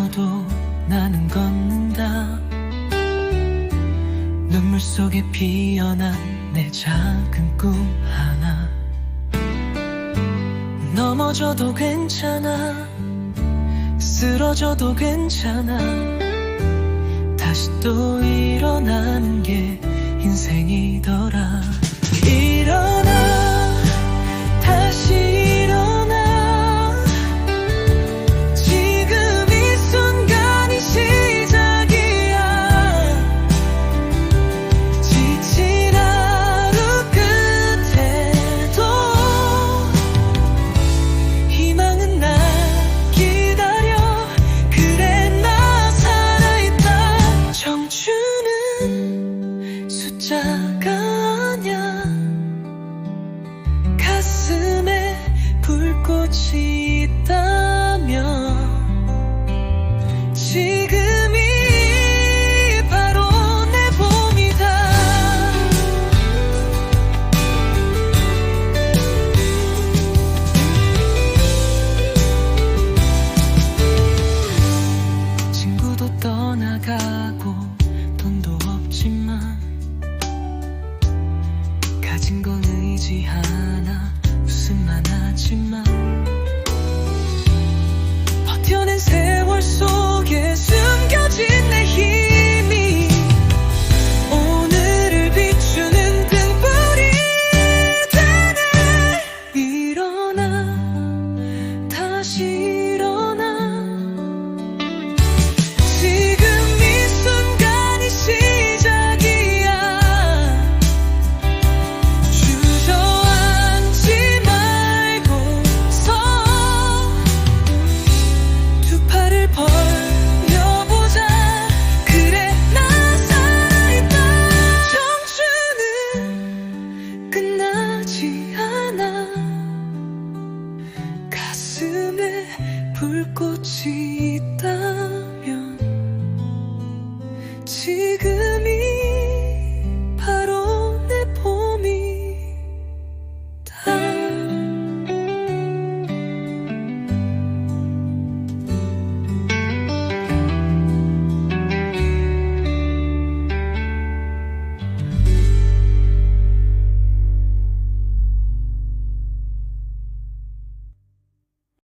걸어도 나는 걷는다. 눈물 속에 피어난 내 작은 꿈 하나. 넘어져도 괜찮아. 쓰러져도 괜찮아. 다시 또 일어나는 게 인생이더라. Yeah. 불꽃이